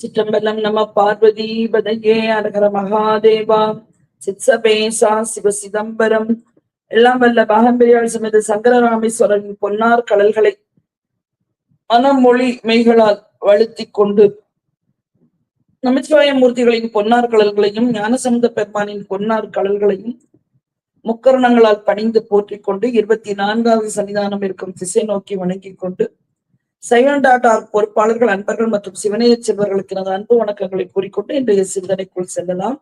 சிற்றம்பலம் நம பார்வதி பதையே அரகர மகாதேவா. சித்சபேசா சிவ சிதம்பரம். எல்லாம் வல்ல பாகம்பெரியாள் சமேத சங்கரராமேஸ்வரன் பொன்னார் கடல்களை மனமொழி மெய்களால் வழுத்திக் கொண்டு நமச்சிவாய மூர்த்திகளின் பொன்னார் கடல்களையும் ஞானசமுத பெருமானின் பொன்னார் கடல்களையும் முக்கரணங்களால் பணிந்து போற்றிக் கொண்டு இருபத்தி நான்காவது சன்னிதானம் இருக்கும் திசை நோக்கி வணங்கிக் கொண்டு சைவன் டாட் ஆர்க் பொறுப்பாளர்கள் அன்பர்கள் மற்றும் சிவனைய செல்வர்களுக்கு எனது அன்பு வணக்கங்களை கூறிக்கொண்டு இன்றைய சிந்தனைக்குள் செல்லலாம்.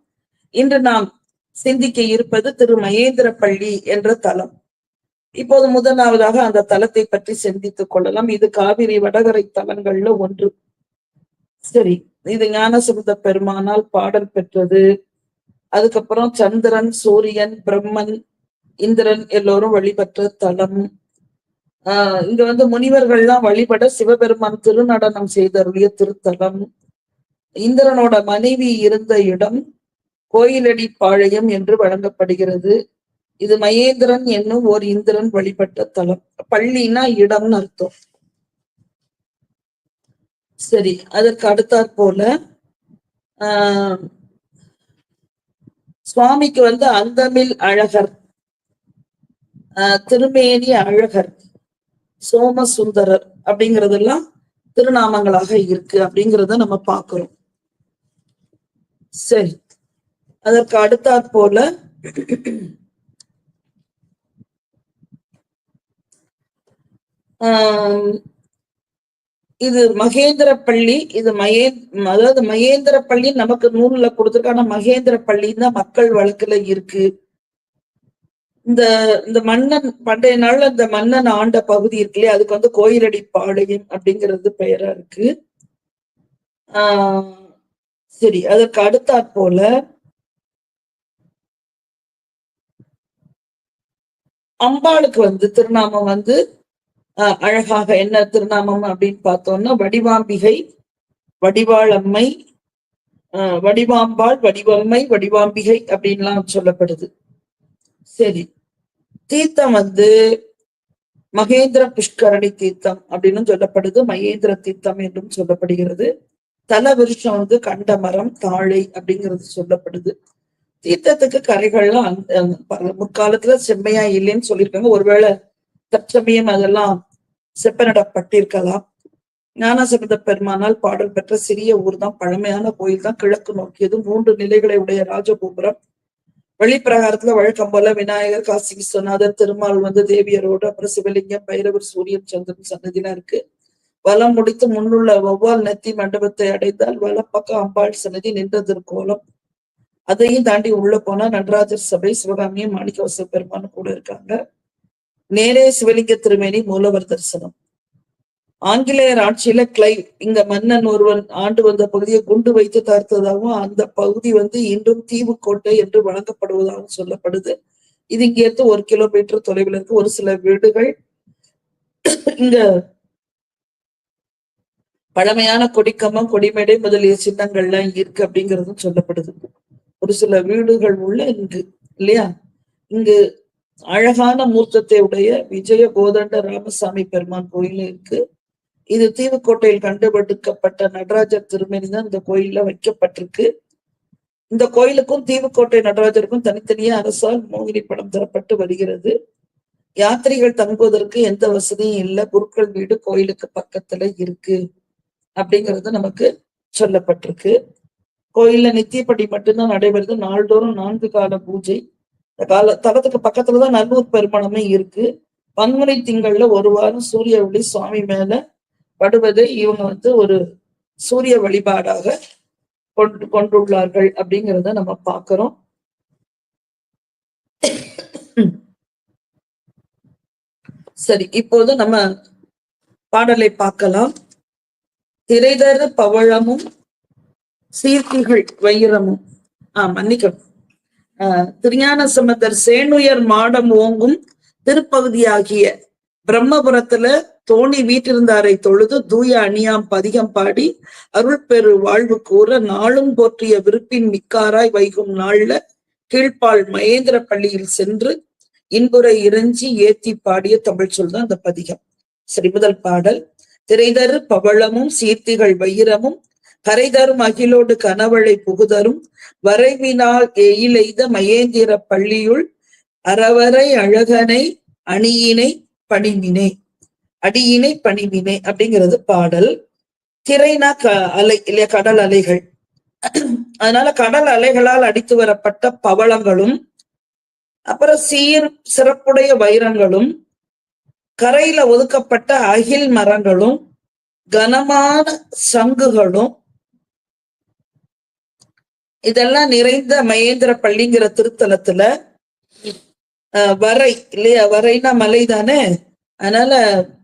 இன்று நாம் சிந்திக்க இருப்பது திரு மகேந்திர பள்ளி என்ற தலம். இப்போது முதலாவதாக அந்த தலத்தை பற்றி சிந்தித்துக் கொள்ளலாம். இது காவிரி வடகரை தலங்கள்ல ஒன்று. சரி இது ஞானசமுத பெருமானால் பாடல் பெற்றது. அதுக்கப்புறம் சந்திரன் சூரியன் பிரம்மன் இந்திரன் எல்லோரும் வழிபட்ட தலம். ஆஹ் இங்க வந்து முனிவர்கள்லாம் வழிபட சிவபெருமான் திருநடனம் செய்தருளிய திருத்தலம். இந்திரனோட மனைவி இருந்த இடம் கோயிலடி பாளையம் என்று வழங்கப்படுகிறது. இது மகேந்திரன் என்னும் ஓர் இந்திரன் வழிபட்ட தலம். பள்ளினா இடம்னு அர்த்தம். சரி அதற்கு அடுத்தாற் போல ஆஹ் சுவாமிக்கு வந்து அந்தமில் அழகர் ஆஹ் திருமேனி அழகர். சோமசுந்தரர் அப்படிங்கறதெல்லாம் திருநாமங்களாக இருக்கு அப்படிங்கிறத நம்ம பார்க்கிறோம். சரி. அதற்கு அடுத்தாற் போல ஆஹ் இது மகேந்திர பள்ளி இது மகே அதாவது மகேந்திர பள்ளி நமக்கு நூல்ல கொடுத்திருக்கான மகேந்திர பள்ளின்னு தான் மக்கள் வழக்குல இருக்கு. இந்த இந்த மன்னன் பண்டைய நாள்ல இந்த மன்னன் ஆண்ட பகுதி இருக்கு இல்லையா? அதுக்கு வந்து கோயிலடி பாளையம் அப்படிங்கிறது பெயரா இருக்கு. ஆஹ் சரி அதற்கு அடுத்தாற் போல. அம்பாளுக்கு வந்து திருநாமம் வந்து ஆஹ் அழகாக என்ன திருநாமம் அப்படின்னு பார்த்தோம்னா வடிவாம்பிகை வடிவாளம்மை ஆஹ் வடிவாம்பாள் வடிவம்மை வடிவாம்பிகை அப்படின்லாம் சொல்லப்படுது. சரி. தீர்த்தம் வந்து மகேந்திர புஷ்கரணி தீர்த்தம் அப்படின்னு சொல்லப்படுது. மகேந்திர தீர்த்தம் என்றும் சொல்லப்படுகிறது. தல விருஷம் வந்து கண்ட மரம் தாழை அப்படிங்கிறது சொல்லப்படுது. தீர்த்தத்துக்கு கரைகள்லாம் முற்காலத்துல செம்மையா இல்லைன்னு சொல்லியிருக்காங்க. ஒருவேளை தற்சமயம் அதெல்லாம் செப்பனிடப்பட்டிருக்கலாம். ஞானசபத பெருமானால் பாடல் பெற்ற சிறிய ஊர் தான் பழமையான கோயில் தான் கிழக்கு நோக்கியது மூன்று நிலைகளை உடைய ராஜகோபுரம். வெளிப்பிரகாரத்துல வழக்கம் போல விநாயகர் காசி விஸ்வநாதர் திருமால் வந்து தேவியரோடு அப்புறம் சிவலிங்கம் பைரவர் சூரியன் சந்திரன் சன்னதிலாம் இருக்கு. வலம் முடித்து முன்னுள்ள வௌவால் நெத்தி மண்டபத்தை அடைந்தால் வலப்பக்கம் அம்பாள் சன்னதி நின்ற திருக்கோலம் அதையும் தாண்டி உள்ள போனா நடராஜர் சபை சிவகாமியும் மாணிக்கவச பெருமானும் கூட இருக்காங்க. நேரே சிவலிங்க திருமேனி மூலவர் தரிசனம். ஆங்கிலேயர் ஆட்சியில கிளை இங்க மன்னன் ஒருவன் ஆண்டு வந்த பகுதியை குண்டு வைத்து தர்த்ததாகவும் அந்த பகுதி வந்து இன்றும் தீவுக்கோட்டை என்று வழங்கப்படுவதாகவும் சொல்லப்படுது. இது இங்கேருந்து ஒரு கிலோமீட்டர் தொலைவில் இருக்கு. ஒரு சில வீடுகள் இங்க பழமையான கொடிக்கம்பம் கொடிமேடை முதலிய சின்னங்கள்லாம் இருக்கு அப்படிங்கிறதும் சொல்லப்படுது. ஒரு சில வீடுகள் உள்ள இங்கு இல்லையா? இங்கு அழகான மூர்த்தத்தை உடைய விஜய கோதண்ட ராமசாமி பெருமான் கோயில் இருக்கு. இது தீவுக்கோட்டையில் கண்டுபிடிக்கப்பட்ட நடராஜர் திருமணி தான் இந்த கோயில்ல வைக்கப்பட்டிருக்கு. இந்த கோயிலுக்கும் தீவுக்கோட்டை நடராஜருக்கும் தனித்தனியே அரசால் மோகினி படம் தரப்பட்டு வருகிறது. யாத்திரிகள் தங்குவதற்கு எந்த வசதியும் இல்லை. குருக்கள் வீடு கோயிலுக்கு பக்கத்துல இருக்கு அப்படிங்கிறது நமக்கு சொல்லப்பட்டிருக்கு. கோயில்ல நித்தியப்படி மட்டும்தான் நடைபெறுது. நாள்தோறும் நான்கு கால பூஜை. இந்த கால தலத்துக்கு பக்கத்துலதான் நல்லூர் பெருமணமே இருக்கு. பங்குனி திங்கள்ல ஒரு வாரம் சூரிய ஒளி சுவாமி மேல படுவதை இவங்க வந்து ஒரு சூரிய வழிபாடாக கொண்டு கொண்டுள்ளார்கள் அப்படிங்கிறத நம்ம பார்க்கிறோம். சரி இப்போது நம்ம பாடலை பார்க்கலாம். திரைதரு பவழமும் சீர்த்திகள் வைரமும். ஆஹ் மன்னிக்கணும் ஆஹ் திருஞான சம்பந்தர் சேனுயர் மாடம் ஓங்கும் திருப்பகுதியாகிய பிரம்மபுரத்துல தோணி வீட்டிருந்தாரை தொழுது தூய அணியாம் பதிகம் பாடி அருள் பெரு வாழ்வு கூற நாளும் போற்றிய விருப்பின் மிக்காராய் வைகும் நாள்ல கீழ்ப்பால் மகேந்திர பள்ளியில் சென்று இன்புரை இறைஞ்சி ஏத்தி பாடிய தமிழ் சொல் தான் அந்த பதிகம். சரி முதல் பாடல். திரைதரு பவளமும் சீர்த்திகள் வைரமும் கரைதரும் அகிலோடு கனவளை புகுதரும் வரைவினால் எயிலெய்த மகேந்திர பள்ளியுள் அறவரை அழகனை அணியினை பணிவினை அடியினை பணிவினை அப்படிங்கிறது பாடல். திரைனா க அலை இல்லையா கடல் அலைகள். அதனால கடல் அலைகளால் அடித்து வரப்பட்ட பவளங்களும் அப்புறம் சீர் சிறப்புடைய வைரங்களும் கரையில ஒதுக்கப்பட்ட அகில் மரங்களும் கனமான சங்குகளும் இதெல்லாம் நிறைந்த மகேந்திர பள்ளிங்கிற திருத்தலத்துல வரை இல்லையா வரைனா மலை தானே? அதனால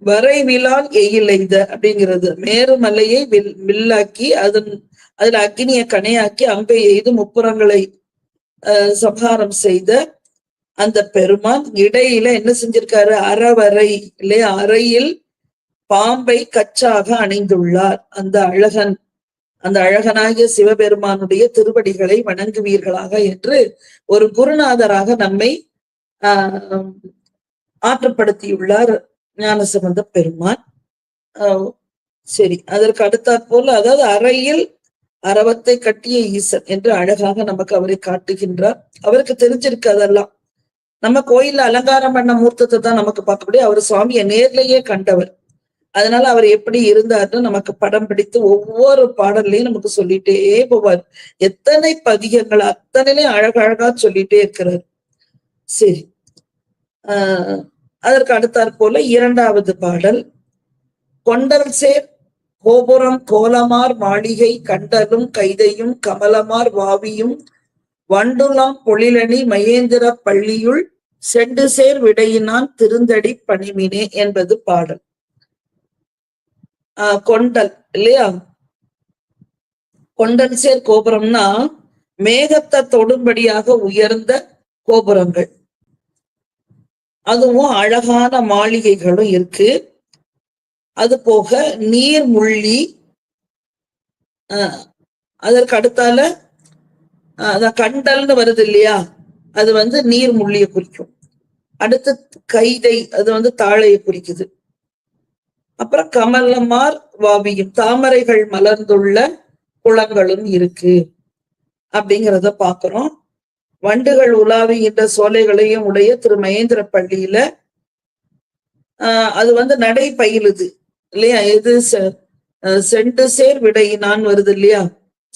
வரை விழால் எயிலைத அப்படிங்கிறது மேருமலையை வில் வில்லாக்கி அதன் அதில் அக்னிய கணையாக்கி அம்பை எய்து முப்புறங்களை சம்ஹாரம் செய்த அந்த பெருமான் இடையில என்ன செஞ்சிருக்காரு? அறவரை இல்லையா? அறையில் பாம்பை கச்சாக அணிந்துள்ளார். அந்த அழகன் அந்த அழகனாகிய சிவபெருமானுடைய திருவடிகளை வணங்குவீர்களாக என்று ஒரு குருநாதராக நம்மை ஆஹ் ஆற்றுப்படுத்தியுள்ளார் ஞானசம்பந்த பெருமான். ஆஹ் சரி அதற்கு அடுத்தாற் போல அதாவது அறையில் அரவத்தை கட்டிய ஈசன் என்று அழகாக நமக்கு அவரை காட்டுகின்றார். அவருக்கு தெரிஞ்சிருக்கு அதெல்லாம். நம்ம கோயில்ல அலங்காரம் பண்ண மூர்த்தத்தை தான் நமக்கு பார்க்க முடியும். அவர் சுவாமியை நேர்லயே கண்டவர். அதனால அவர் எப்படி இருந்தார்னு நமக்கு படம் பிடித்து ஒவ்வொரு பாடல்லையும் நமக்கு சொல்லிட்டே போவார். எத்தனை பதிகங்கள் அத்தனையிலையும் அழகழகா சொல்லிட்டே இருக்கிறார். சரி ஆஹ் அதற்கு அடுத்தாற் போல இரண்டாவது பாடல். கொண்டல் சேர் கோபுரம் கோலமார் மாளிகை கண்டலும் கைதையும் கமலமார் வாவியும் வண்டுலாம் பொழிலணி மகேந்திர பள்ளியுள் செண்டு சேர் விடையினான் திருந்தடி பணிமினே என்பது பாடல். ஆஹ் கொண்டல் இல்லையா? கொண்டல் சேர் கோபுரம்னா மேகத்தை தொடும்படியாக உயர்ந்த கோபுரங்கள். அதுவும் அழகான மாளிகைகளும் இருக்கு. அது போக நீர் முள்ளி அதற்கு அடுத்தால அதான் கண்டல்னு வருது இல்லையா? அது வந்து நீர் முள்ளியை குறிக்கும். அடுத்து கைதை அது வந்து தாழையை குறிக்குது. அப்புறம் கமலமார் வாவியும் தாமரைகள் மலர்ந்துள்ள குளங்களும் இருக்கு. அப்படிங்கிறத பாக்குறோம் வண்டுகள் உலாவுகின்ற சோலைகளையும் உடைய திரு மகேந்திர பள்ளியில ஆஹ் அது வந்து நடை பயிலுது இல்லையா? எது செ- செண்டு சேர் விடையினான் வருது இல்லையா?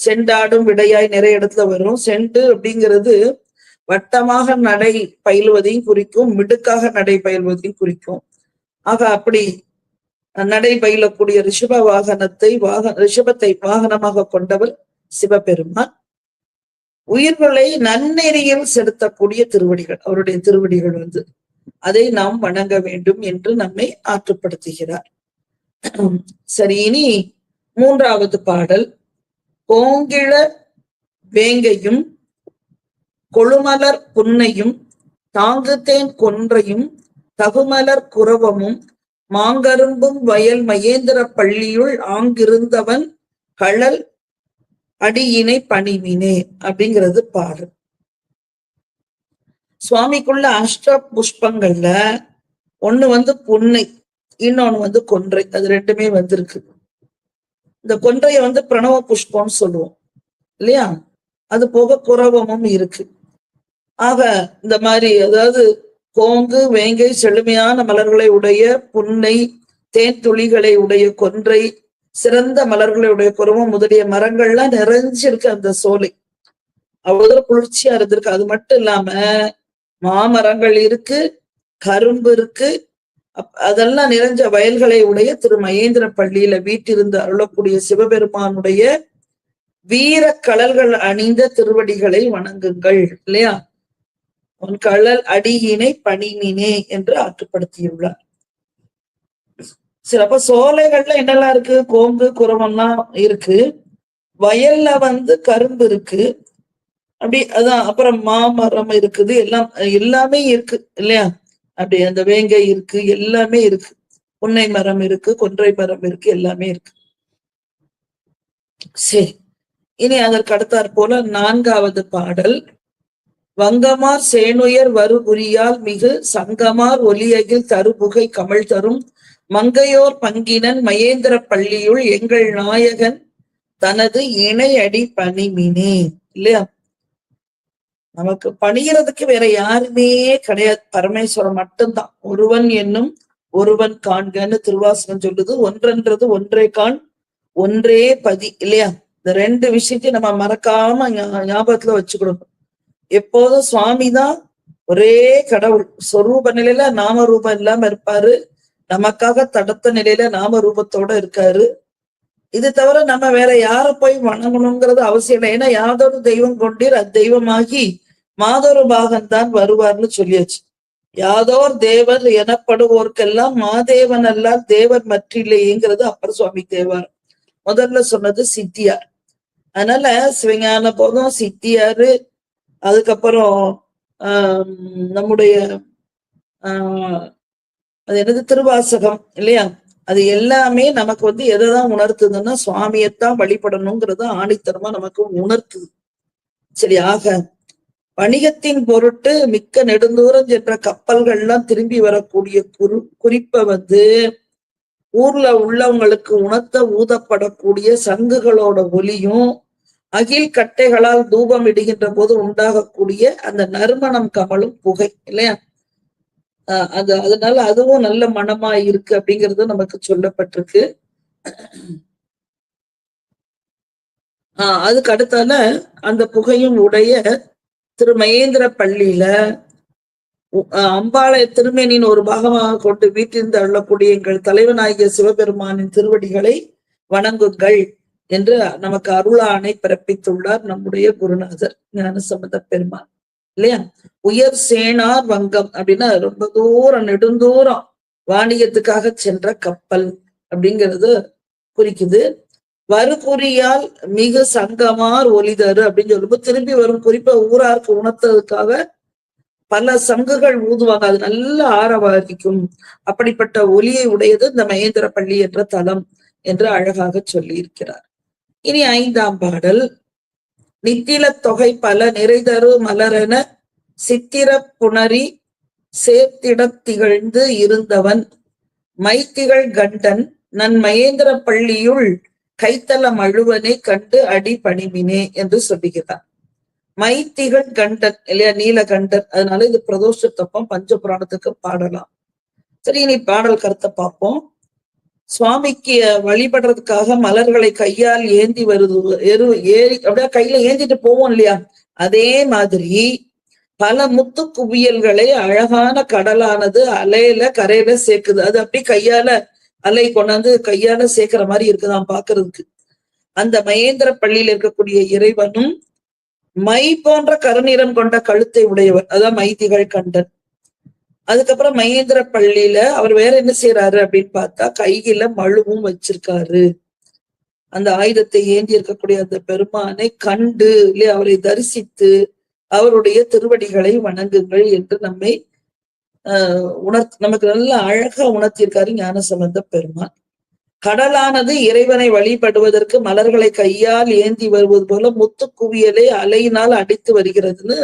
செண்டாடும் விடையாய் நிறைய இடத்துல வரும். செண்டு அப்படிங்கிறது வட்டமாக நடை பயிலுவதையும் குறிக்கும் மிடுக்காக நடை பயில்வதையும் குறிக்கும். ஆக அப்படி நடை பயிலக்கூடிய ரிஷப வாகனத்தை வாக ரிஷபத்தை வாகனமாக கொண்டவர் சிவபெருமான். உயிர்களை நன்னெறியில் செலுத்தக்கூடிய திருவடிகள் அவருடைய திருவடிகள் வந்து. அதை நாம் வணங்க வேண்டும் என்று நம்மை ஆற்றுப்படுத்துகிறார். சரி இனி மூன்றாவது பாடல். கோங்கிழ வேங்கையும் கொழுமலர் புன்னையும் தாங்குத்தேன் கொன்றையும் தகுமலர் குரவமும் மாங்கரும்பும் வயல் மகேந்திர பள்ளியுள் ஆங்கிருந்தவன் கழல் அடியினை பணிவினே அப்படிங்கிறது பாரு சுவாமிக்குள்ள அஷ்ட புஷ்பங்கள்ல ஒண்ணு வந்து புன்னை இன்னொன்னு வந்து கொன்றை அது ரெண்டுமே வந்திருக்கு. இந்த கொன்றைய வந்து பிரணவ புஷ்பம்னு சொல்லுவோம் இல்லையா? அது போக குரவமும் இருக்கு. ஆக இந்த மாதிரி அதாவது கோங்கு வேங்கை செழுமையான மலர்களை உடைய புன்னை தேன் துளிகளை உடைய கொன்றை சிறந்த மலர்களுடைய உடைய முதலிய மரங்கள்லாம் நிறைஞ்சிருக்கு அந்த சோலை. அவ்வளவு குளிர்ச்சியா இருந்திருக்கு. அது மட்டும் இல்லாம மாமரங்கள் இருக்கு கரும்பு இருக்கு. அப்- அதெல்லாம் நிறைஞ்ச வயல்களை உடைய திரு மகேந்திர பள்ளியில வீட்டிருந்து அருளக்கூடிய சிவபெருமானுடைய வீர கடல்கள் அணிந்த திருவடிகளை வணங்குங்கள் இல்லையா? உன் கடல் அடியினை பணிமினே என்று ஆற்றுப்படுத்தியுள்ளார். சிறப்ப சோலைகள்ல என்னெல்லாம் இருக்கு? கோம்பு குரவம்லாம் இருக்கு. வயல்ல வந்து கரும்பு இருக்கு. அப்படி அதான் அப்புறம் மாமரம் இருக்குது. எல்லாம் எல்லாமே இருக்கு இல்லையா? அப்படி அந்த வேங்கை இருக்கு எல்லாமே இருக்கு. புன்னை மரம் இருக்கு கொன்றை மரம் இருக்கு எல்லாமே இருக்கு. சரி. இனி அதற்கு அடுத்தாற் போல நான்காவது பாடல். வங்கமார் சேனுயர் வருபுரியால் மிகு சங்கமார் ஒலியகில் தருபுகை கமழ் தரும் மங்கையோர் பங்கினன் மகேந்திர பள்ளியுள் எங்கள் நாயகன் தனது இணையடி பணிமினே. இல்லையா? நமக்கு பணிகிறதுக்கு வேற யாருமே கிடையாது. பரமேஸ்வரன் மட்டும்தான். ஒருவன் என்னும் ஒருவன் காண்கன்னு திருவாசகம் சொல்லுது. ஒன்றன்றது ஒன்றே காண் ஒன்றே பதி. இல்லையா? இந்த ரெண்டு விஷயத்தையும் நம்ம மறக்காம ஞாபகத்துல வச்சுக்கணும். எப்போதும் சுவாமி தான் ஒரே கடவுள். சொரூப நிலையில நாம ரூபம் இல்லாம இருப்பாரு. நமக்காக தடுத்த நிலையில நாம ரூபத்தோட இருக்காரு. இது தவிர நம்ம வேற யார போய் வணங்கணுங்கிறது அவசியம் இல்லை. ஏன்னா யாதொரு தெய்வம் கொண்டீர் அத்தெய்வமாகி மாதொரு பாகன் தான் வருவார்னு சொல்லியாச்சு. யாதோர் தேவர் எனப்படுவோர்க்கெல்லாம் மாதேவன் அல்லால் தேவர் மற்றில்லையேங்கிறது அப்பர் சுவாமி தேவார் முதல்ல சொன்னது சித்தியார். அதனால சிவஞான போதும் சித்தியாரு அதுக்கப்புறம் ஆஹ் நம்முடைய ஆஹ் அது என்னது திருவாசகம் இல்லையா? அது எல்லாமே நமக்கு வந்து எதைதான் உணர்த்துதுன்னா சுவாமியத்தான் வழிபடணுங்கிறத ஆணித்தரமா நமக்கு உணர்த்துது. சரி ஆக வணிகத்தின் பொருட்டு மிக்க நெடுந்தூரம் சென்ற கப்பல்கள்லாம் திரும்பி வரக்கூடிய குறி குறிப்பை வந்து ஊர்ல உள்ளவங்களுக்கு உணர்த்த ஊதப்படக்கூடிய சங்குகளோட ஒலியும் அகில் கட்டைகளால் தூபம் இடுகின்ற போது உண்டாகக்கூடிய அந்த நறுமணம் கமலும் புகை இல்லையா? ஆஹ் அது அதனால அதுவும் நல்ல மனமா இருக்கு அப்படிங்கிறது நமக்கு சொல்லப்பட்டிருக்கு. ஆஹ் அதுக்கு அடுத்தால அந்த புகையும் உடைய திரு மகேந்திர பள்ளியில அம்பாளைய திருமேனின் ஒரு பாகமாக கொண்டு வீட்டிலிருந்து அள்ளக்கூடிய எங்கள் தலைவனாகிய சிவபெருமானின் திருவடிகளை வணங்குங்கள் என்று நமக்கு அருளானை பிறப்பித்துள்ளார் நம்முடைய குருநாதர் ஞானசம்பந்த பெருமான். இல்லையா? உயர் சேனார் வங்கம் அப்படின்னா ரொம்ப தூரம் நெடுந்தூரம் வாணிகத்துக்காக சென்ற கப்பல் அப்படிங்கிறது குறிக்குது. வருகுறியால் மிகு சங்கமார் ஒலிதரு அப்படின்னு சொல்லும்போது திரும்பி வரும் குறிப்பா ஊராருக்கு உணர்த்ததுக்காக பல சங்குகள் ஊதுவாங்க. அது நல்ல ஆரவாதிக்கும் அப்படிப்பட்ட ஒலியை உடையது இந்த மகேந்திர பள்ளி என்ற தலம் என்று அழகாக சொல்லி இருக்கிறார் இனி ஐந்தாம் பாடல். நித்தில தொகை பல நிறைதரு மலரென சித்திர புணரி சேர்த்திட திகழ்ந்து இருந்தவன். மைத்திகள் கண்டன் நன் மகேந்திர பள்ளியுள் கைத்தலம் அழுவனை கண்டு அடி பணிமினே என்று சொல்லுகிறார். மைத்திகள் கண்டன் இல்லையா நீலகண்டன் அதனால இது பிரதோஷ தப்பம் பஞ்ச புராணத்துக்கு பாடலாம். சரி இனி பாடல் கருத்தை பார்ப்போம். சுவாமிக்கு வழிபடுறதுக்காக மலர்களை கையால் ஏந்தி வருது எரு ஏறி அப்படியே கையில ஏந்திட்டு போவோம் இல்லையா? அதே மாதிரி பல முத்து குவியல்களை அழகான கடலானது அலையில கரையில சேர்க்குது. அது அப்படி கையால அலை கொண்டாந்து கையால சேர்க்கிற மாதிரி இருக்குதான் பாக்குறதுக்கு அந்த மகேந்திர பள்ளியில இருக்கக்கூடிய இறைவனும் மை போன்ற கருநிறம் கொண்ட கழுத்தை உடையவர். அதான் மைதிகள் கண்டன். அதுக்கப்புறம் மகேந்திர பள்ளியில அவர் வேற என்ன செய்யறாரு அப்படின்னு பார்த்தா கையில மழுவும் வச்சிருக்காரு. அந்த ஆயுதத்தை ஏந்தி இருக்கக்கூடிய அந்த பெருமானை கண்டு இல்லையா அவரை தரிசித்து அவருடைய திருவடிகளை வணங்குங்கள் என்று நம்மை ஆஹ் உணர்த் நமக்கு நல்ல அழகா உணர்த்தியிருக்காரு ஞான சம்பந்த பெருமான். கடலானது இறைவனை வழிபடுவதற்கு மலர்களை கையால் ஏந்தி வருவது போல முத்து குவியலை அலையினால் அடித்து வருகிறதுன்னு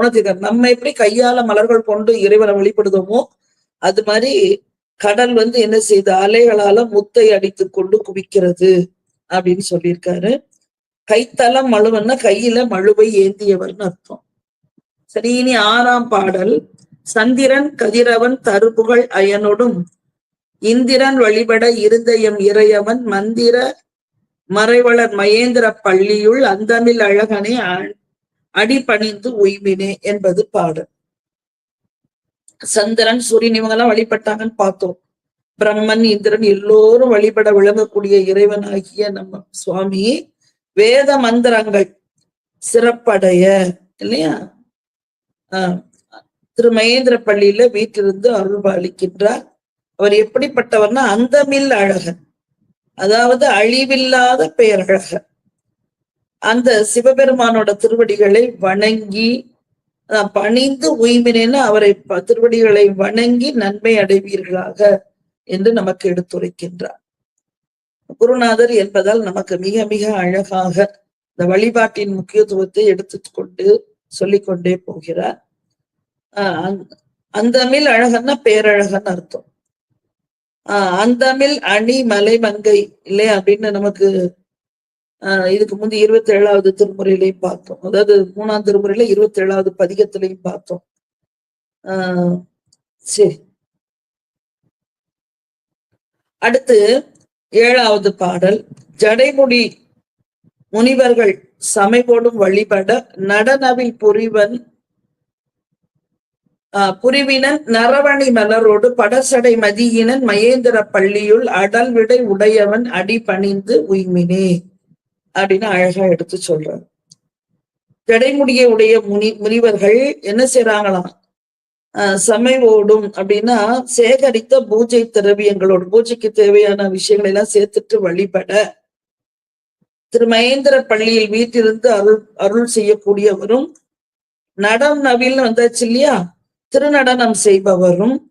உனக்கு நம்ம எப்படி கையால மலர்கள் கொண்டு இறைவனை வழிபடுதோமோ அது மாதிரி கடல் வந்து என்ன செய்த அலைகளால முத்தை அடித்து கொண்டு குவிக்கிறது அப்படின்னு சொல்லியிருக்காரு. கைத்தலம் மழுவன்னா கையில மழுவை ஏந்தியவர்னு அர்த்தம். சரி இனி ஆறாம் பாடல். சந்திரன் கதிரவன் தருபுகள் அயனோடும் இந்திரன் வழிபட இருந்த எம் இறையவன் மந்திர மறைவளர் மகேந்திர பள்ளியுள் அந்தமில் அழகனை அடிபணிந்து உய்வினே என்பது பாடல் சந்திரன் சூரியன் இவங்கெல்லாம் வழிபட்டாங்கன்னு பார்த்தோம். பிரம்மன் இந்திரன் எல்லோரும் வழிபட விளங்கக்கூடிய இறைவனாகிய நம்ம சுவாமி வேத மந்திரங்கள் சிறப்படைய இல்லையா? ஆஹ் திரு மகேந்திர பள்ளியில வீட்டிலிருந்து அருள்பாலிக்கின்றார் அவர் எப்படிப்பட்டவர்னா அந்தமில் அழகன். அதாவது அழிவில்லாத பெயரழகன் அந்த சிவபெருமானோட திருவடிகளை வணங்கி பணிந்து உய்மினேன்னு அவரை திருவடிகளை வணங்கி நன்மை அடைவீர்களாக என்று நமக்கு எடுத்துரைக்கின்றார். குருநாதர் என்பதால் நமக்கு மிக மிக அழகாக இந்த வழிபாட்டின் முக்கியத்துவத்தை எடுத்துக்கொண்டு சொல்லிக்கொண்டே போகிறார். ஆஹ் அந்தமில் அழகன்னா பேரழகன் அர்த்தம். ஆஹ் அந்தமில் அணி மலை மங்கை இல்லையா அப்படின்னு நமக்கு இதுக்கு முந்தி இருபத்தி ஏழாவது திருமுறையிலையும் பார்த்தோம். அதாவது மூணாம் திருமுறையில இருபத்தி ஏழாவது பதிகத்திலையும் பார்த்தோம். ஆஹ் சரி. அடுத்து ஏழாவது பாடல். ஜடைமுடி முனிவர்கள் சமைபோடும் வழிபட நடனவில் புரிவன் ஆஹ் புரிவினன் நரவணி மலரோடு படசடை மதியினன் மகேந்திர பள்ளியுள் அடல் விடை உடையவன் அடி பணிந்து உய்மினே. அப்படின்னு அழகா எடுத்து சொல்றார். ஜடைமுடிய உடைய முனி முனிவர்கள் என்ன செய்யறாங்களாம் ஆஹ் சமை ஓடும் அப்படின்னா சேகரித்த பூஜை திரவியங்களோடு பூஜைக்கு தேவையான விஷயங்களை எல்லாம் சேர்த்துட்டு வழிபட. திரு மகேந்திர பள்ளியில் வீட்டிலிருந்து அருள் அருள் செய்யக்கூடியவரும் நடம் நவில்னு வந்தாச்சு இல்லையா? திருநடனம் செய்பவரும்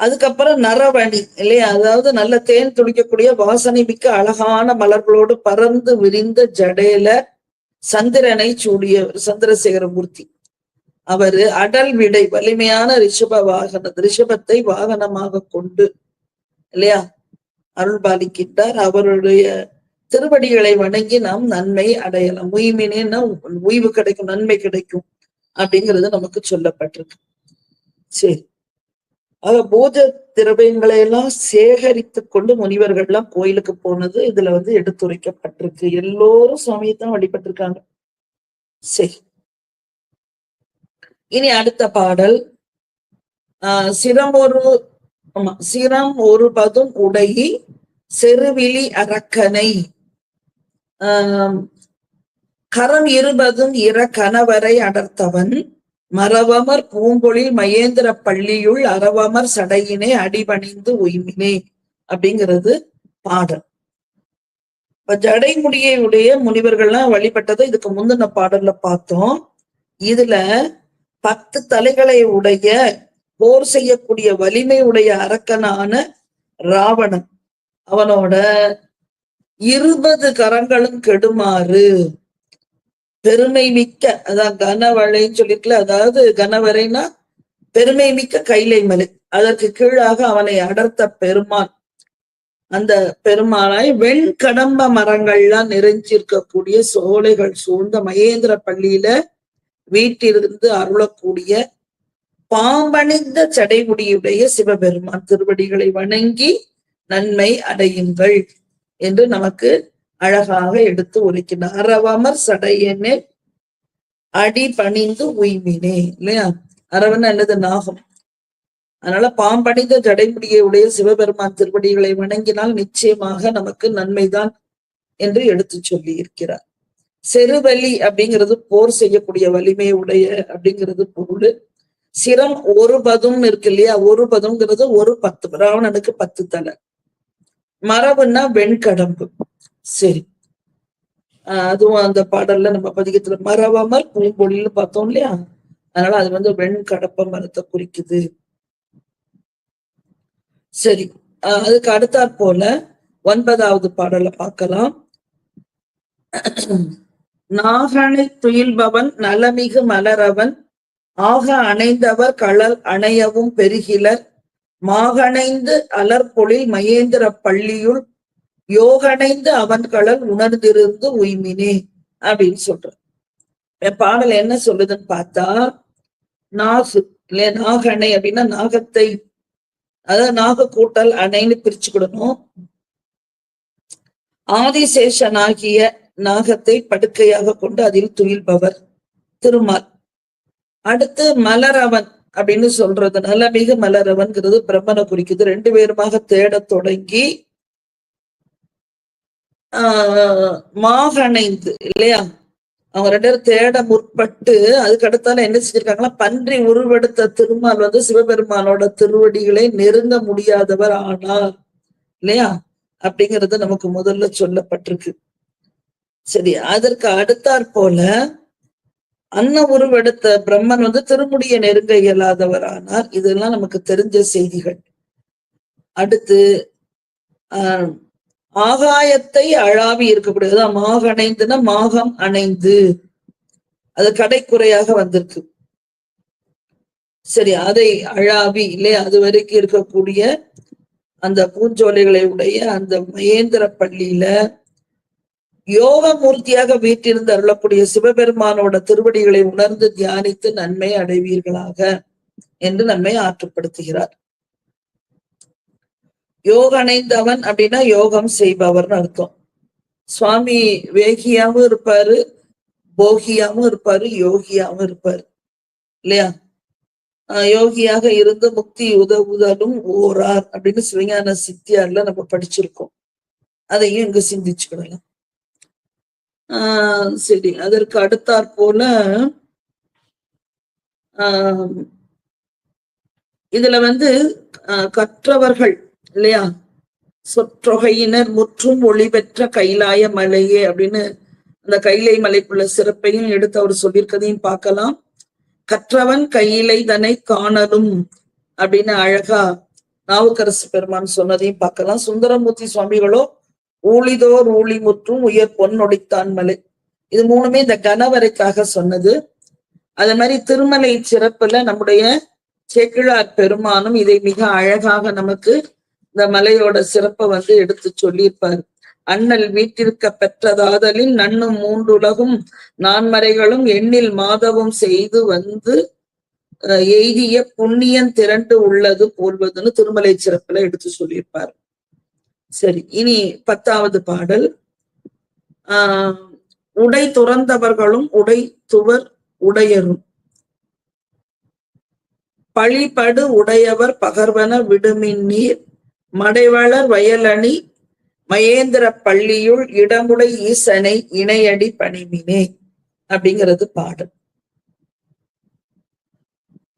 அதுக்கப்புறம் நரவணி இல்லையா? அதாவது நல்ல தேன் துடிக்கக்கூடிய வாசனை மிக்க அழகான மலர்களோடு பறந்து விரிந்த ஜடையில சந்திரனை சூடிய சந்திரசேகரமூர்த்தி அவரு அடல் விடை வலிமையான ரிஷப வாகன ரிஷபத்தை வாகனமாக கொண்டு இல்லையா? அருள் பாலிக்கின்றார் அவருடைய திருவடிகளை வணங்கி நாம் நன்மை அடையலாம். உய்மினேன்னா உய்வு கிடைக்கும் நன்மை கிடைக்கும் அப்படிங்கிறது நமக்கு சொல்லப்பட்டிருக்கு. சரி. ஆக பூஜ திரவியங்களை எல்லாம் சேகரித்து கொண்டு முனிவர்கள் எல்லாம் கோயிலுக்கு போனது இதுல வந்து எடுத்துரைக்கப்பட்டிருக்கு. எல்லோரும் சுவாமியை தான் வழிபட்டிருக்காங்க. சரி. இனி அடுத்த பாடல். ஆஹ் சிரம் ஒரு ஆமா சிரம் ஒரு பதும் உடை செருவிழி அரக்கனை. ஆஹ் கரம் இருபதும் இர கணவரை அடர்த்தவன். மரவமர் பூங்கொழில் மகேந்திர பள்ளியுள் அறவமர் சடையினே அடிபணிந்து உய்மினே அப்படிங்கிறது பாடல். இப்ப ஜடைமுடியை உடைய முனிவர்கள்லாம் வழிபட்டதை இதுக்கு முந்தின பாடல்ல பார்த்தோம். இதுல பத்து தலைகளை உடைய போர் செய்யக்கூடிய வலிமை உடைய அரக்கனான ராவணன். அவனோட இருபது கரங்களும் கெடுமாறு பெருமை மிக்க அதான் கனவழைன்னு சொல்லிருக்கல அதாவது கனவரைனா பெருமை மிக்க கைலை மலை. அதற்கு கீழாக அவனை அடர்த்த பெருமான். அந்த பெருமானாய் வெண்கடம்ப மரங்கள்லாம் நிறைஞ்சிருக்கக்கூடிய சோலைகள் சூழ்ந்த மகேந்திர பள்ளியில வீட்டிலிருந்து அருளக்கூடிய பாம்பணிந்த சடைமுடியுடைய சிவபெருமான் திருவடிகளை வணங்கி நன்மை அடையுங்கள் என்று நமக்கு அழகாக எடுத்து உரைக்கிறார் அரவமர் சடையனே அடி பணிந்து உய்வினே இல்லையா? அரவன் அல்லது நாகம். அதனால பாம்பணிந்த ஜடைமுடியை உடைய சிவபெருமான் திருவடிகளை வணங்கினால் நிச்சயமாக நமக்கு நன்மைதான் என்று எடுத்து சொல்லி இருக்கிறார் செருவலி அப்படிங்கிறது போர் செய்யக்கூடிய வலிமை உடைய அப்படிங்கிறது பொருள். சிரம் ஒரு பதும் இருக்கு இல்லையா? ஒரு பதம்ங்கிறது ஒரு பத்து. ராவணனுக்கு பத்து தலை. மரபுன்னா வெண்கடம்பு. சரி. ஆஹ் அதுவும் அந்த பாடல்ல நம்ம பதிகத்துல மரவமர் பூம்பொழில்னு பார்த்தோம் இல்லையா? அதனால அது வந்து வெண்கடப்ப மரத்தை குறிக்குது. சரி. ஆஹ் அதுக்கு அடுத்தாற் போல ஒன்பதாவது பாடலை பார்க்கலாம். நாகனை துயில்பவன் நலமிகு மலரவன் ஆக அணைந்தவர் களல் அணையவும் பெருகிலர் மாகணைந்து அலர்பொழில் மகேந்திர பள்ளியுள் யோகணைந்து அவன்களல் உணர்ந்திருந்து உய்மினே அப்படின்னு சொல்ற பாடல் என்ன சொல்லுதுன்னு பார்த்தா நாகு இல்லையா நாகணை அப்படின்னா நாகத்தை அதாவது நாக கூட்டல் அணைன்னு பிரிச்சுக்கிடணும் ஆதிசேஷனாகிய நாகத்தை படுக்கையாக கொண்டு அதில் துயில்பவர் திருமால். அடுத்து மலரவன் அப்படின்னு சொல்றதுனால மிக மலரவன்கிறது பிரம்மனை குறிக்குது. ரெண்டு பேருமாக தேட தொடங்கி ஆஹ் மாகணைந்து இல்லையா? அவங்க ரெண்டு பேரும் தேட முற்பட்டு அதுக்கு அடுத்தால என்ன செஞ்சிருக்காங்கன்னா பன்றி உருவெடுத்த திருமால் வந்து சிவபெருமானோட திருவடிகளை நெருங்க முடியாதவர் ஆனார் இல்லையா? அப்படிங்கறது நமக்கு முதல்ல சொல்லப்பட்டிருக்கு. சரி அதற்கு அடுத்தாற் போல அன்ன உருவெடுத்த பிரம்மன் வந்து திருமுடிய நெருங்க இயலாதவரானார். இதெல்லாம் நமக்கு தெரிஞ்ச செய்திகள். அடுத்து ஆஹ் ஆகாயத்தை அழாவி இருக்கக்கூடியது மாக அணைந்துன்னா மாகம் அணைந்து. அது கடைக்குறையாக வந்திருக்கு. சரி அதை அழாவி இல்லையா அது வரைக்கும் இருக்கக்கூடிய அந்த பூஞ்சோலைகளை உடைய அந்த மகேந்திர பள்ளியில யோக மூர்த்தியாக வீட்டிருந்து அருளக்கூடிய சிவபெருமானோட திருவடிகளை உணர்ந்து தியானித்து நன்மை அடைவீர்களாக என்று நம்மை ஆற்றுப்படுத்துகிறார். யோக அணைந்தவன் அப்படின்னா யோகம் செய்பவர்னு அர்த்தம். சுவாமி வேகியாவும் இருப்பாரு போகியாவும் இருப்பாரு யோகியாவும் இருப்பாரு. இல்லையா? ஆஹ் யோகியாக இருந்து முக்தி உதவுதலும் ஓரார் அப்படின்னு சிவஞான சித்தியார்ல நம்ம படிச்சிருக்கோம். அதையும் இங்க சிந்திச்சுக்கிடலாம் ஆஹ் சரி அதற்கு அடுத்தாற் போல ஆஹ் இதுல வந்து ஆஹ் கற்றவர்கள் இல்லையா? சொற்றொகையினர் முற்றும் ஒளி பெற்ற கைலாய மலையே அப்படின்னு அந்த கைலை மலைக்குள்ள சிறப்பையும் எடுத்து அவர் சொல்லியிருக்கதையும் பார்க்கலாம். கற்றவன் கையிலை தன்னை காணலும் அப்படின்னு அழகா நாவுக்கரசு பெருமான் சொன்னதையும் பார்க்கலாம். சுந்தரமூர்த்தி சுவாமிகளோ ஊழிதோர் ஊழி முற்றும் உயர் பொன்னொடித்தான் மலை. இது மூணுமே இந்த கணவரைக்காக சொன்னது. அதே மாதிரி திருமலை சிறப்புல நம்முடைய செக்கிழார் பெருமானும் இதை மிக அழகாக நமக்கு இந்த மலையோட சிறப்பை வந்து எடுத்து சொல்லியிருப்பார். அண்ணல் வீட்டிற்க பெற்றதாதலில் நன்னும் மூன்றுலகும் நான்மறைகளும் எண்ணில் மாதவம் செய்து வந்து அஹ், எய்திய புண்ணியன் திரண்டு உள்ளது போல்வதுன்னு திருமலை சிறப்புல எடுத்து சொல்லியிருப்பார். சரி இனி பத்தாவது பாடல். ஆஹ் உடை துறந்தவர்களும் உடை துவர் உடையரும். பழிபடு உடையவர் பகர்வன விடுமின் நீர். மடைவளர் வயலணி மகேந்திர பள்ளியுள் இடமுடை ஈசனை இணையடி பணிமினே அப்படிங்கிறது பாடல்.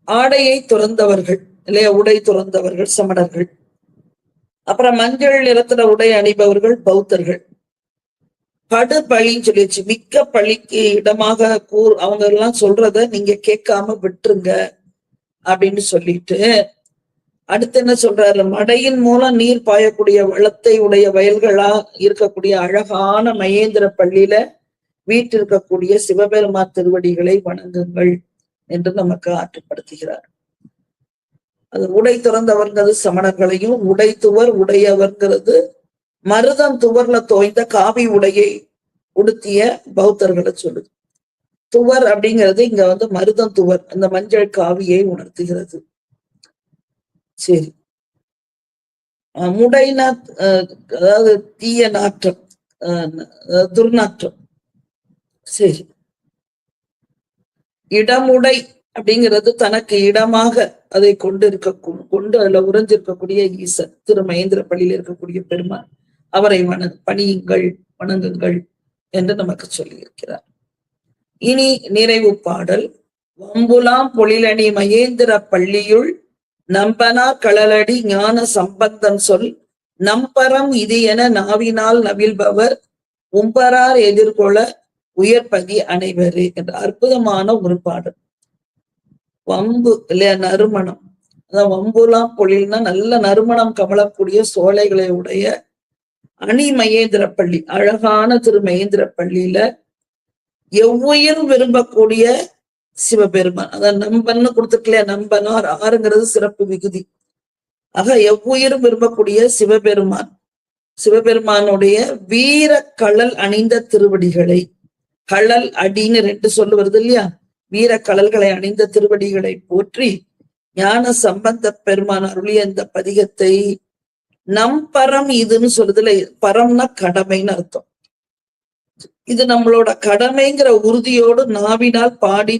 ஆடையை துறந்தவர்கள் இல்லையா உடை துறந்தவர்கள் சமணர்கள். அப்புறம் மஞ்சள் நிறத்துல உடை அணிபவர்கள் பௌத்தர்கள். படு பழின்னு சொல்லிடுச்சு. மிக்க பழிக்கு இடமாக கூர் அவங்க எல்லாம் சொல்றத நீங்க கேட்காம விட்டுருங்க அப்படின்னு சொல்லிட்டு அடுத்து என்ன சொல்றாரு? மடையின் மூலம் நீர் பாயக்கூடிய வளத்தை உடைய வயல்களா இருக்கக்கூடிய அழகான மகேந்திர பள்ளியில வீட்டிருக்கக்கூடிய சிவபெருமா திருவடிகளை வணங்குங்கள் என்று நமக்கு ஆற்றுப்படுத்துகிறார். அது உடை துறந்தவர்ங்கிறது சமணர்களையும் உடை துவர் உடையவர்ங்கிறது மருதம் துவர்ல தோய்ந்த காவி உடையை உடுத்திய பௌத்தர்களை சொல்லுது. துவர் அப்படிங்கிறது இங்க வந்து மருதம் துவர் அந்த மஞ்சள் காவியை உணர்த்துகிறது. சரி. முடைனா அதாவது தீய நாற்றம் துர்நாற்றம். சரி. இடமுடை அப்படிங்கிறது தனக்கு இடமாக அதை கொண்டு இருக்க கொண்டு அதுல உறைஞ்சிருக்கக்கூடிய ஈசன் திரு மகேந்திர பள்ளியில் இருக்கக்கூடிய பெருமான் அவரை வண பணியுங்கள் வணங்குங்கள் என்று நமக்கு சொல்லியிருக்கிறார். இனி நிறைவு பாடல். வம்புலாம் பொழிலணி மகேந்திர பள்ளியுள் நம்பனா களலடி ஞான சம்பந்தம் சொல். நம்பரம் இது என நாவினால் நவிழ்பவர் உம்பரார் எதிர்கொள்ள உயர்பதி அனைவரே என்ற அற்புதமான ஒரு பாடல். வம்பு இல்லையா நறுமணம். அதான் வம்புலாம் பொழில்னா நல்ல நறுமணம் கமலக்கூடிய சோலைகளை உடைய அணி மகேந்திர பள்ளி அழகான திரு மகேந்திர பள்ளியில எவ்வுயிரும் விரும்பக்கூடிய சிவபெருமான். அதான் நம்பன்னு கொடுத்துருக்கலையா நம்பனார் ஆறுங்கிறது சிறப்பு விகுதி. ஆக எவ்வுயிரும் விரும்பக்கூடிய சிவபெருமான். சிவபெருமானுடைய வீர கழல் அணிந்த திருவடிகளை கழல் அடின்னு ரெண்டு சொல்லு வருது இல்லையா? வீர கழல்களை அணிந்த திருவடிகளை போற்றி ஞான சம்பந்த பெருமான் அருளிய இந்த பதிகத்தை நம் பரம் இதுன்னு சொல்றதுல பரம்னா கடமைன்னு அர்த்தம். இது நம்மளோட கடமைங்கிற உறுதியோடு நாவினால் பாடி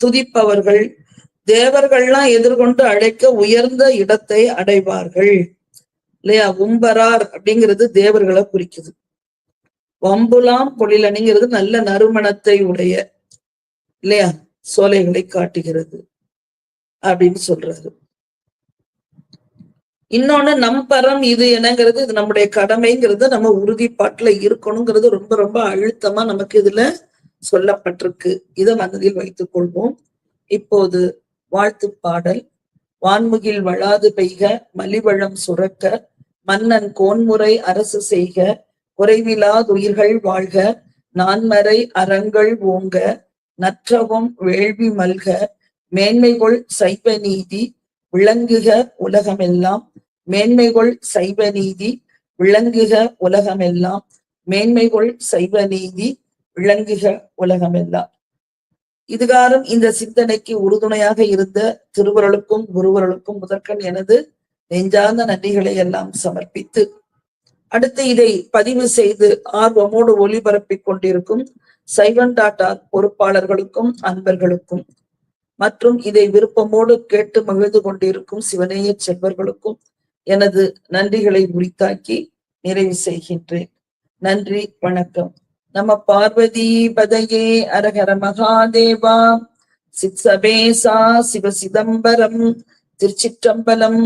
துதிப்பவர்கள் தேவர்கள்லாம் எதிர்கொண்டு அழைக்க உயர்ந்த இடத்தை அடைவார்கள். இல்லையா? உம்பரார் அப்படிங்கிறது தேவர்களை குறிக்குது. வம்புலாம் பொழிலணிங்கிறது நல்ல நறுமணத்தை உடைய இல்லையா? சோலைகளை காட்டுகிறது அப்படின்னு சொல்றாரு. இன்னொன்னு நம் பரம் இது என்னங்கிறது இது நம்முடைய கடமைங்கிறது நம்ம உறுதிப்பாட்டுல இருக்கணுங்கிறது ரொம்ப ரொம்ப அழுத்தமா நமக்கு இதுல சொல்லப்பட்டிருக்கு. இதை மனதில் வைத்துக் கொள்வோம். இப்போது வாழ்த்து பாடல். வான்முகில் வளாது பெய்க மலிவளம் சுரக்க மன்னன் கோன்முறை அரசு செய்க குறைவிலாதுயிர்கள் வாழ்க நான்மறை அறங்கள் ஓங்க நற்றவம் வேள்வி மல்க மேன்மைகொள் சைவ நீதி விளங்குக உலகமெல்லாம். மேன்மைகொள் சைவ நீதி விளங்குக உலகமெல்லாம். மேன்மைகொள் சைவ நீதி விளங்குக உலகமெல்லாம். இதுகாரும் இந்த சிந்தனைக்கு உறுதுணையாக இருந்த திருவருளுக்கும் குருவருளுக்கும் முதற்கண் எனது நெஞ்சார்ந்த நன்றிகளை எல்லாம் சமர்ப்பித்து அடுத்து இதை பதிவு செய்து ஆர்வமோடு ஒளிபரப்பிக் கொண்டிருக்கும் சைவன் டாட்டா பொறுப்பாளர்களுக்கும் அன்பர்களுக்கும் மற்றும் இதை விருப்பமோடு கேட்டு மகிழ்ந்து கொண்டிருக்கும் சிவனேய செல்வர்களுக்கும் எனது நன்றிகளை உரித்தாக்கி நிறைவு செய்கின்றேன். நன்றி வணக்கம். நம பார்வதி பதையே அரகர மகாதேவா. சித்சபேசா சிவ சிதம்பரம் திருச்சிற்றம்பலம்